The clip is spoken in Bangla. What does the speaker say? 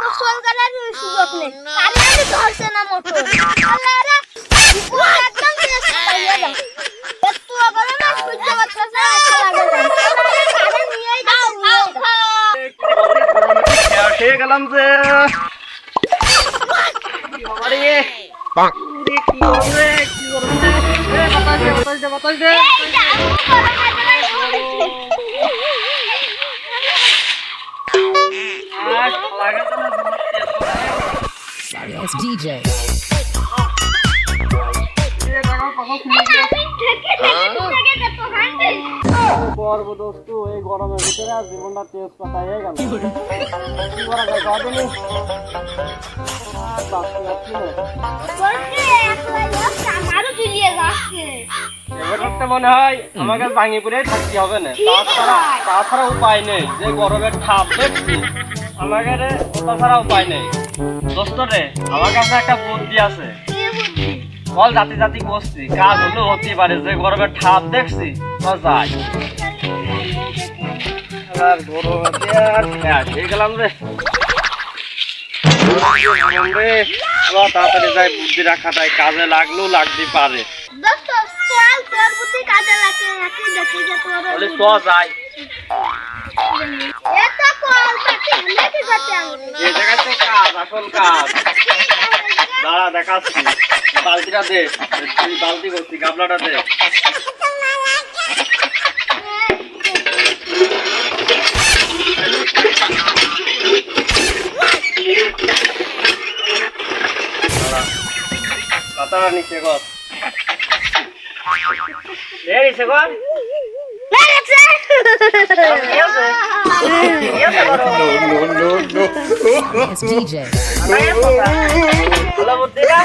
গোসল করার সুযোগ নেই। কারেন্ট ধরছে না মোটর আল্লাহরা একদম হয়ে গরমে সহ্য খেয়ে গেলাম যে। দে বাতাস দে বাতাস দে এই যাও গরমে গরমে আর লাগে তো না It's DJ. পর্ব দোস্ত এই গরমের ভিতরে আর জীবনটা তেজ পাতা হয়ে গেল কি করা যায় গাজনি আর বাঁচতে যাচ্ছি না বলছে একলাই যাচ্ছে আমারও জুলিয়ে যাচ্ছে এবার মনে হয়? আমাকে ভাঙিপুরে থাকতে হবে না তাছাড়া তাছাড়া উপায় নেই। যে গরমের ঠাপ দেখছি। আমাকে রে ছাড়া উপায় নেই। দোস্ত রে আমার কাছে একটা বুদ্ধি আছে। বল জাতি জাতি করছি কাজ হতে পারে যে গরমের ঠাপ দেখছি তো যাই। গরমে হয়ে গেলাম রে। গরম তাড়াতাড়ি যাই বুদ্ধি রাখাটাই কাজে লাগলেও লাগতে পারে। চল যাই এত কল কাটি হলে কি করতে আমি এই জায়গায় তো কাজ আসল কাজ। দাঁড়া দেখাচ্ছি। বালতিটা দে তুই বালতি করছি গাবলাটা দে। পাতাটা নিচে কর। দে নিচে কর মেরেছে কি আছে? কি আছে গরম? It's DJ. ভালো বুদ্ধিটা